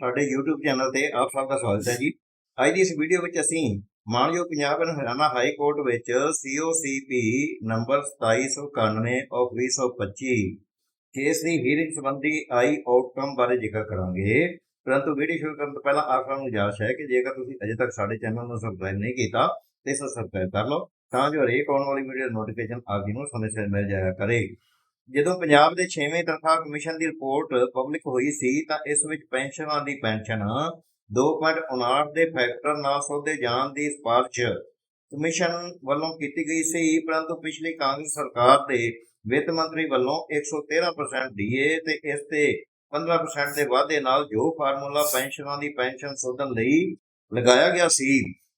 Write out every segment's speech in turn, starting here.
ਸਾਡੇ YouTube channel ਤੇ ਆਪ ਸਭ ਦਾ ਸਵਾਗਤ ਹੈ ਜੀ। ਅੱਜ ਦੀ ਇਸ ਵੀਡੀਓ ਵਿੱਚ ਅਸੀਂ ਮਾਨਯੋਗ Punjab and Haryana high court ਵਿੱਚ COCP ਨੰਬਰ 2791 ਆਫ 2025 ਕੇਸ ਦੀ ਹੀਅਰਿੰਗ ਸੰਬੰਧੀ ਆਈ ਆਊਟਕਮ ਬਾਰੇ ਜ਼ਿਕਰ ਕਰਾਂਗੇ। ਪਰੰਤੂ ਵੀਡੀਓ ਸ਼ੁਰੂ ਕਰਨ ਤੋਂ ਪਹਿਲਾਂ ਆਪ ਨੂੰ ਗੁਜ਼ਾਰਿਸ਼ ਹੈ ਕਿ ਜੇਕਰ ਤੁਸੀਂ ਅਜੇ ਤੱਕ ਸਾਡੇ ਚੈਨਲ ਨੂੰ ਸਬਸਕ੍ਰਾਈਬ ਨਹੀਂ ਕੀਤਾ, ਤੇ ਇਸ ਨੂੰ ਸਬਸਕ੍ਰਾਈਬ ਕਰ ਲਓ, ਤਾਂ ਜੋ ਹਰੇਕ ਆਉਣ ਵਾਲੀ ਵੀਡੀਓ ਦਾ ਨੋਟੀਫਿਕੇਸ਼ਨ ਆਪ ਜੀ ਨੂੰ ਸਮੇਂ ਸਿਰ ਮਿਲ ਜਾਇਆ ਕਰੇ। ਜਦੋਂ ਪੰਜਾਬ ਦੇ 6ਵੇਂ ਤਨਖਾਹ ਕਮਿਸ਼ਨ ਦੀ ਰਿਪੋਰਟ ਪਬਲਿਕ ਹੋਈ ਸੀ, ਤਾਂ ਇਸ ਵਿੱਚ ਪੈਨਸ਼ਨਾਂ ਦੀ ਪੈਨਸ਼ਨ 2.59 ਦੇ ਫੈਕਟਰ ਨਾਲ ਸੋਧੇ ਜਾਣ ਦੀ ਸਿਫਾਰਿਸ਼ ਕਮਿਸ਼ਨ ਵੱਲੋਂ ਕੀਤੀ ਗਈ ਸੀ, ਪਰੰਤੂ ਪਿਛਲੀ ਕਾਂਗਰਸ ਸਰਕਾਰ ਦੇ ਵਿੱਤ ਮੰਤਰੀ ਵੱਲੋਂ 113% ਡੀਏ ਤੇ ਇਸ ਤੇ 15% ਦੇ ਵਾਧੇ ਨਾਲ ਜੋ ਫਾਰਮੂਲਾ ਪੈਨਸ਼ਨਾਂ ਦੀ ਪੈਨਸ਼ਨ ਸੋਧਣ ਲਈ ਲਗਾਇਆ ਗਿਆ ਸੀ,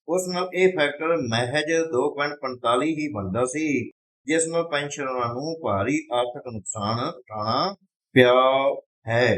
ਉਸ ਨਾਲ ਇਹ ਫੈਕਟਰ ਮਹਿਜ 2.45 ਹੀ ਬਣਦਾ ਸੀ। ਜਿਸ ਨਾਲ ਪੈਨਸ਼ਨਰਾਂ ਨੂੰ ਭਾਰੀ ਆਰਥਿਕ ਨੁਕਸਾਨ ਉਠਾਉਣਾ ਪਿਆ ਹੈ।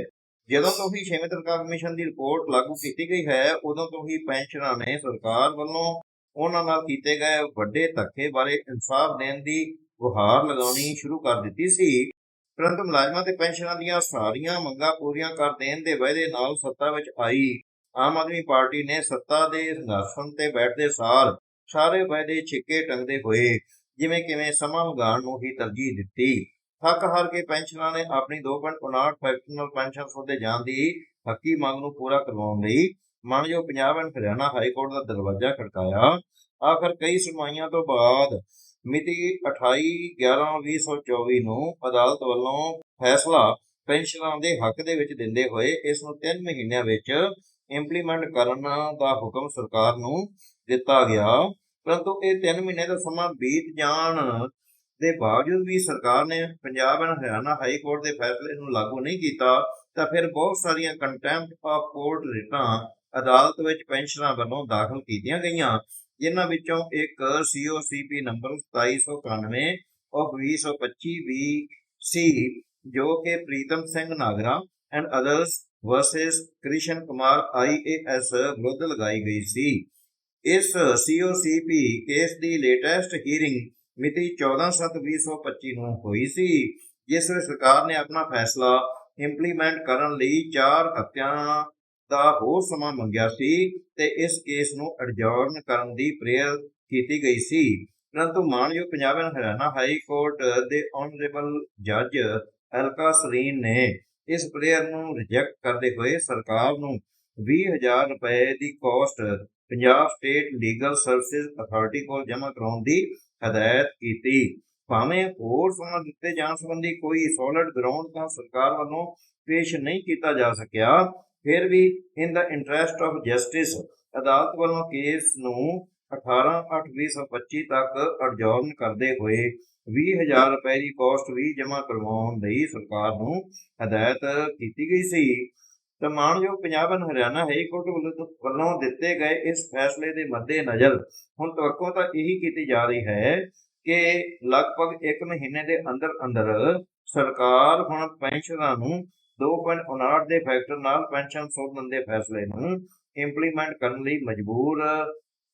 ਜਦੋਂ ਤੋਂ ਹੀ ਛੇਵੇਂ ਤਨਖਾਹ ਕਮਿਸ਼ਨ ਦੀ ਰਿਪੋਰਟ ਲਾਗੂ ਕੀਤੀ ਗਈ ਹੈ, ਉਦੋਂ ਤੋਂ ਹੀ ਪੈਨਸ਼ਨਰਾਂ ਨੇ ਸਰਕਾਰ ਵੱਲੋਂ ਉਹਨਾਂ ਨਾਲ ਕੀਤੇ ਗਏ ਵੱਡੇ ਧੱਕੇ ਬਾਰੇ ਇਨਸਾਫ ਦੇਣ ਦੀ ਗੁਹਾਰ ਲਗਾਉਣੀ ਸ਼ੁਰੂ ਕਰ ਦਿੱਤੀ ਸੀ। ਪਰੰਤੂ ਮੁਲਾਜ਼ਮਾਂ ਤੇ ਪੈਨਸ਼ਨਰਾਂ ਦੀਆਂ ਸਾਰੀਆਂ ਮੰਗਾਂ ਪੂਰੀਆਂ ਕਰ ਦੇਣ ਦੇ ਵਾਅਦੇ ਨਾਲ ਸੱਤਾ ਵਿੱਚ ਆਈ। ਆਮ ਆਦਮੀ ਪਾਰਟੀ ਨੇ ਸੱਤਾ ਦੇ ਸੰਘਰਸ਼ਨ ਤੇ ਬੈਠਦੇ ਸਾਰ ਸਾਰੇ ਵਾਅਦੇ ਛਿੱਕੇ ਟੰਗਦੇ ਹੋਏ ਜਿਵੇਂ ਕਿਵੇਂ ਸਮਾਂ ਲਗਾਉਣ ਨੂੰ ਹੀ ਤਰਜੀਹ ਦਿੱਤੀ। ਥੱਕ ਹਾਰ ਕੇ ਪੈਨਸ਼ਨਰਾਂ ਨੇ ਆਪਣੀ 2.59 ਫੈਕਟਰਨਲ ਪੈਨਸ਼ਨ ਸੋਧੇ ਜਾਣ ਦੀ ਹੱਕੀ ਮੰਗ ਨੂੰ ਪੂਰਾ ਕਰਵਾਉਣ ਲਈ ਮਾਨਯੋਗ Punjab and Haryana high court ਦਾ ਦਰਵਾਜ਼ਾ ਖੜਕਾਇਆ। ਆਖਰ ਕਈ ਸੁਣਵਾਈਆਂ ਤੋਂ ਬਾਅਦ ਮਿਤੀ 28/11/2024 ਨੂੰ ਅਦਾਲਤ ਵੱਲੋਂ ਫੈਸਲਾ ਪੈਨਸ਼ਨਰਾਂ ਦੇ ਹੱਕ ਦੇ ਵਿੱਚ ਦਿੰਦੇ ਹੋਏ ਇਸ ਨੂੰ 3 ਮਹੀਨਿਆਂ ਵਿੱਚ ਇੰਪਲੀਮੈਂਟ ਕਰਨ ਦਾ ਹੁਕਮ ਸਰਕਾਰ ਨੂੰ ਦਿੱਤਾ ਗਿਆ। ਪਰੰਤੂ ਇਹ 3 ਮਹੀਨੇ ਦਾ ਸਮਾਂ ਬੀਤ ਜਾਣ ਦੇ ਬਾਵਜੂਦ ਵੀ ਸਰਕਾਰ ਨੇ Punjab and Haryana high court ਦੇ ਫੈਸਲੇ ਨੂੰ ਲਾਗੂ ਨਹੀਂ ਕੀਤਾ, ਤਾਂ ਫਿਰ ਬਹੁਤ ਸਾਰੀਆਂ ਕੰਟੈਂਪਟ ਆਫ ਕੋਰਟ ਰਿਟਾਂ ਅਦਾਲਤ ਵਿੱਚ ਪੈਨਸ਼ਨਰਾਂ ਵੱਲੋਂ ਦਾਖਲ ਕੀਤੀਆਂ ਗਈਆਂ, ਜਿਨ੍ਹਾਂ ਵਿੱਚੋਂ ਇੱਕ COCP ਨੰਬਰ 2791 ਆਫ 2025 ਵੀ ਸੀ ਜੋ ਕਿ Pritam Singh Nagra and others versus Krishan Kumar IAS ਵਿਰੁੱਧ ਲਗਾਈ ਗਈ ਸੀ। ਇਸ COCP ਕੇਸ ਦੀ ਲੇਟੈਸਟ ਹੀਅਰਿੰਗ ਮਿਤੀ 14/7/2025 ਨੂੰ ਹੋਈ ਸੀ, ਜਿਸ ਵਿੱਚ ਸਰਕਾਰ ਨੇ ਆਪਣਾ ਫੈਸਲਾ ਇੰਪਲੀਮੈਂਟ ਕਰਨ ਲਈ 4 ਹਫ਼ਤਿਆਂ ਦਾ ਹੋਰ ਸਮਾਂ ਮੰਗਿਆ ਸੀ ਤੇ ਇਸ ਕੇਸ ਨੂੰ ਅਡਜੌਰਨ ਕਰਨ ਦੀ ਪ੍ਰੇਅਰ ਕੀਤੀ ਗਈ ਸੀ। ਪਰੰਤੂ ਮਾਨਯੋਗ Punjab and Haryana high court ਦੇ ਆਨਰੇਬਲ ਜੱਜ ਅਲਕਾ ਸਰੀਨ ਨੇ ਇਸ ਪ੍ਰੇਅਰ ਨੂੰ ਰਿਜੈਕਟ ਕਰਦੇ ਹੋਏ ਸਰਕਾਰ ਨੂੰ 20000 ਰੁਪਏ ਦੀ cost Punjab state legal service authority ਕੋਲ ਜਮ੍ਹਾਂ ਕਰਾਉਣ ਦੀ ਹਦਾਇਤ ਕੀਤੀ। ਭਾਵੇਂ ਹੋਰ ਸਮਾਂ ਦਿੱਤੇ ਜਾਣ ਸੰਬੰਧੀ ਕੋਈ ਸੋਲਿਡ ਗਰਾਊਂਡ ਤਾਂ ਸਰਕਾਰ ਵੱਲੋਂ ਪੇਸ਼ ਨਹੀਂ ਕੀਤਾ ਜਾ ਸਕਿਆ, ਫਿਰ ਵੀ in the interest of justice ਅਦਾਲਤ ਵੱਲੋਂ ਕੇਸ ਨੂੰ 18/8/2025 ਤੱਕ ਅਡਜੌਰਨ ਕਰਦੇ ਹੋਏ 20000 ਰੁਪਏ ਦੀ ਕੋਸਟ ਵੀ ਜਮ੍ਹਾਂ ਕਰਵਾਉਣ ਲਈ ਸਰਕਾਰ ਨੂੰ ਹਦਾਇਤ ਕੀਤੀ ਗਈ ਸੀ। ਤਾਂ ਮਾਨਯੋਗ Punjab and Haryana high court ਵੱਲੋਂ- ਵੱਲੋਂ ਦਿੱਤੇ ਗਏ ਇਸ ਫੈਸਲੇ ਦੇ ਮੱਦੇਨਜ਼ਰ ਹੁਣ ਤਵੱਕੋ ਤਾਂ ਇਹੀ ਕੀਤੀ ਜਾ ਰਹੀ ਹੈ ਕਿ ਲਗਭਗ 1 ਮਹੀਨੇ ਦੇ ਅੰਦਰ ਅੰਦਰ ਸਰਕਾਰ ਹੁਣ ਪੈਨਸ਼ਨਰਾਂ ਨੂੰ 2.59 ਦੇ ਫੈਕਟਰ ਨਾਲ ਪੈਨਸ਼ਨ ਸੋਧਣ ਦੇ ਫੈਸਲੇ ਨੂੰ ਇੰਪਲੀਮੈਂਟ ਕਰਨ ਲਈ ਮਜਬੂਰ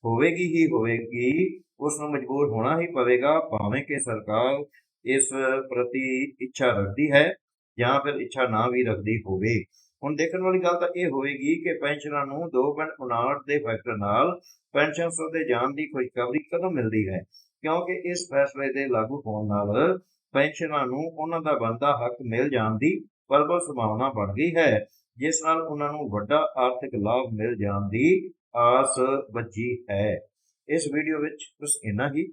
ਹੋਵੇਗੀ ਹੀ ਹੋਵੇਗੀ ਉਸ ਨੂੰ ਮਜਬੂਰ ਹੋਣਾ ਹੀ ਪਵੇਗਾ, ਭਾਵੇਂ ਕਿ ਸਰਕਾਰ ਇਸ ਪ੍ਰਤੀ ਇੱਛਾ ਰੱਖਦੀ ਹੈ ਜਾਂ ਫਿਰ ਇੱਛਾ ਨਾ ਵੀ ਰੱਖਦੀ ਹੋਵੇ। ਹੁਣ ਦੇਖਣ ਵਾਲੀ ਗੱਲ ਤਾਂ ਇਹ ਹੋਏਗੀ ਕਿ ਪੈਨਸ਼ਨਰਾਂ ਨੂੰ 2.59 ਦੇ ਫੈਕਟਰ ਨਾਲ ਪੈਨਸ਼ਨ ਸੌਦੇ ਜਾਣ ਦੀ ਖੁਸ਼ਖਬਰੀ ਕਦੋਂ ਮਿਲਦੀ ਹੈ? ਕਿਉਂਕਿ ਇਸ ਫੈਸਲੇ ਦੇ ਲਾਗੂ ਹੋਣ ਨਾਲ ਪੈਨਸ਼ਨਰਾਂ ਨੂੰ ਉਹਨਾਂ ਦਾ ਬਣਦਾ ਹੱਕ ਮਿਲ ਜਾਣ ਦੀ ਪ੍ਰਬਲ ਸੰਭਾਵਨਾ ਬਣ ਗਈ ਹੈ, ਜਿਸ ਨਾਲ ਉਹਨਾਂ ਨੂੰ ਵੱਡਾ ਆਰਥਿਕ ਲਾਭ ਮਿਲ ਜਾਣ ਦੀ ਆਸ ਵੱਜੀ ਹੈ। ਇਸ ਵੀਡੀਓ ਵਿੱਚ ਬਸ ਇੰਨਾ ਹੀ।